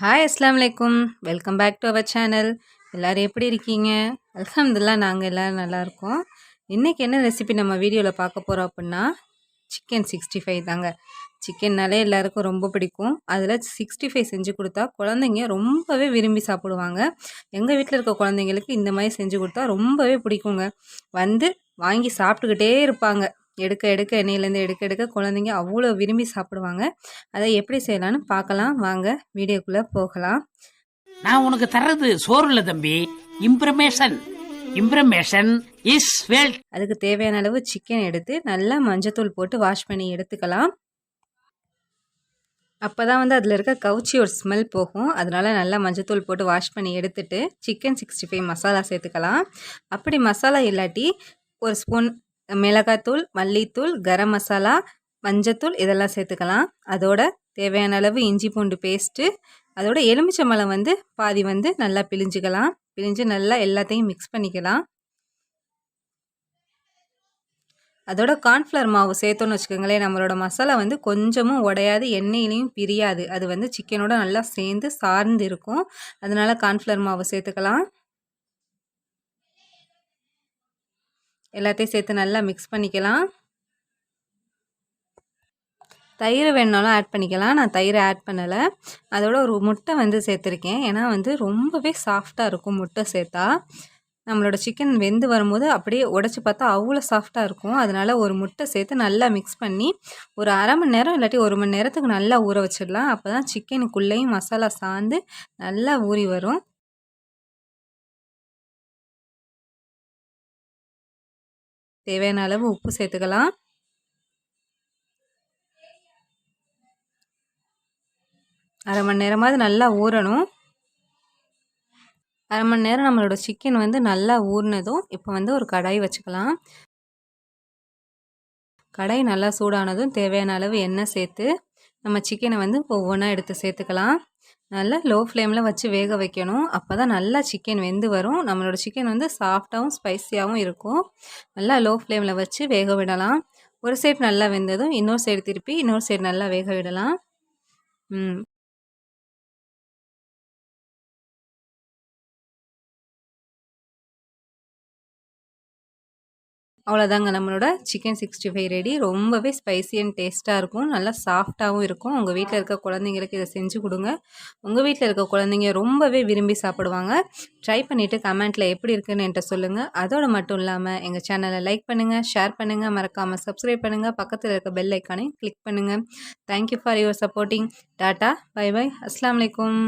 Hi அஸ்லாம் வலைக்கும் welcome back to our channel எல்லோரும் எப்படி இருக்கீங்க? அலமதுல்லா நாங்கள் எல்லோரும் நல்லாயிருக்கோம் இன்றைக்கி என்ன ரெசிபி நம்ம வீடியோவில் பார்க்க போகிறோம் அப்படின்னா சிக்கன் சிக்ஸ்டி ஃபைவ் தாங்க. சிக்கன்னாலே எல்லாருக்கும் ரொம்ப பிடிக்கும். அதில் சிக்ஸ்டி ஃபைவ் செஞ்சு கொடுத்தா குழந்தைங்க ரொம்பவே விரும்பி சாப்பிடுவாங்க. எங்கள் வீட்டில் இருக்க குழந்தைங்களுக்கு இந்த மாதிரி செஞ்சு கொடுத்தா ரொம்பவே பிடிக்குங்க. வந்து வாங்கி சாப்பிட்டுக்கிட்டே இருப்பாங்க. எடுக்க எடுக்க எண்ணெயிலேருந்து எடுக்க எடுக்க குழந்தைங்க அவ்வளோ விரும்பி சாப்பிடுவாங்க. அதை எப்படி செய்யலான்னு பார்க்கலாம். வாங்க வீடியோக்குள்ளே போகலாம். நான் உனக்கு தர்றது சோறு இல்லை தம்பி. இம்ப்ரமேஷன் இம்ப்ரமேஷன் இஸ் வெல் அதுக்கு தேவையான அளவு சிக்கன் எடுத்து நல்லா மஞ்சத்தூள் போட்டு வாஷ் பண்ணி எடுத்துக்கலாம். அப்போ தான் வந்து அதில் இருக்க கவுச்சி ஒரு ஸ்மெல் போகும். அதனால் நல்லா மஞ்சத்தூள் போட்டு வாஷ் பண்ணி எடுத்துட்டு சிக்கன் சிக்ஸ்டி ஃபைவ் மசாலா சேர்த்துக்கலாம். அப்படி மசாலா இல்லாட்டி ஒரு ஸ்பூன் மிளகாத்தூள் மல்லித்தூள் கரம் மசாலா மஞ்சத்தூள் இதெல்லாம் சேர்த்துக்கலாம். அதோட தேவையான அளவு இஞ்சி பூண்டு பேஸ்ட்டு அதோட எலுமிச்சம்பழம் வந்து பாதி வந்து நல்லா பிழிஞ்சிக்கலாம். பிழிஞ்சு நல்லா எல்லாத்தையும் மிக்ஸ் பண்ணிக்கலாம். அதோட கார்ன்ஃப்ளவர் மாவு சேர்த்தோன்னு வச்சுக்கோங்களேன் நம்மளோட மசாலா வந்து கொஞ்சமும் உடையாது எண்ணெயிலையும் பிரியாது. அது வந்து சிக்கனோட நல்லா சேர்ந்து சார்ந்து இருக்கும். அதனால கார்ன்ஃப்ளவர் மாவு சேர்த்துக்கலாம். எல்லாத்தையும் சேர்த்து நல்லா மிக்ஸ் பண்ணிக்கலாம். தயிர் வேணுனாலும் ஆட் பண்ணிக்கலாம். நான் தயிர் ஆட் பண்ணலை. அதோட ஒரு முட்டை வந்து சேர்த்துருக்கேன். ஏன்னா வந்து ரொம்பவே சாஃப்டாக இருக்கும் முட்டை சேர்த்தா. நம்மளோட சிக்கன் வெந்து வரும்போது அப்படியே உடச்சி பார்த்தா அவ்வளோ சாஃப்டாக இருக்கும். அதனால் ஒரு முட்டை சேர்த்து நல்லா மிக்ஸ் பண்ணி ஒரு அரை மணி நேரம் இல்லாட்டி ஒரு மணி நேரத்துக்கு நல்லா ஊற வச்சிடலாம். அப்போ தான் சிக்கனுக்குள்ளேயும் மசாலா சாந்து நல்லா ஊறி வரும். தேவையான அளவு உப்பு சேர்த்துக்கலாம். அரை மணி நேரமாவது நல்லா ஊறணும். அரை மணி நேரம் நம்மளோட சிக்கன் வந்து நல்லா ஊறினதும் இப்போ வந்து ஒரு கடாய் வச்சுக்கலாம். கடாய் நல்லா சூடானதும் தேவையான அளவு எண்ணெய் சேர்த்து நம்ம சிக்கனை வந்து ஒவ்வொன்றா எடுத்து சேர்த்துக்கலாம். நல்லா லோ ஃப்ளேமில் வச்சு வேக வைக்கணும். அப்போ தான் நல்லா சிக்கன் வெந்து வரும். நம்மளோட சிக்கன் வந்து சாஃப்டாகவும் ஸ்பைஸியாகவும் இருக்கும். நல்லா லோ ஃப்ளேமில் வச்சு வேக விடலாம். ஒரு சைடு நல்லா வெந்ததும் இன்னொரு சைடு திருப்பி இன்னொரு சைடு நல்லா வேக விடலாம். அவ்வளோதாங்க நம்மளோட சிக்கன் சிக்ஸ்டி ஃபைவ் ரெடி ரொம்பவே ஸ்பைசி அண்ட் டேஸ்ட்டாக இருக்கும். நல்லா சாஃப்டாகவும் இருக்கும். உங்கள் வீட்டில் இருக்க குழந்தைங்களுக்கு இதை செஞ்சு கொடுங்க. உங்கள் வீட்டில் இருக்க குழந்தைங்க ரொம்பவே விரும்பி சாப்பிடுவாங்க. ட்ரை பண்ணிவிட்டு கமெண்ட்டில் எப்படி இருக்குன்னு என்கிட்ட சொல்லுங்கள் அதோடு மட்டும் இல்லாமல் எங்கள் சேனலை லைக் பண்ணுங்கள் ஷேர் பண்ணுங்கள் மறக்காமல் சப்ஸ்கிரைப் பண்ணுங்கள் பக்கத்தில் இருக்க பெல் ஐக்கானையும் கிளிக் பண்ணுங்கள் thank you for your supporting tata bye bye அஸ்லாம் வலைக்கம்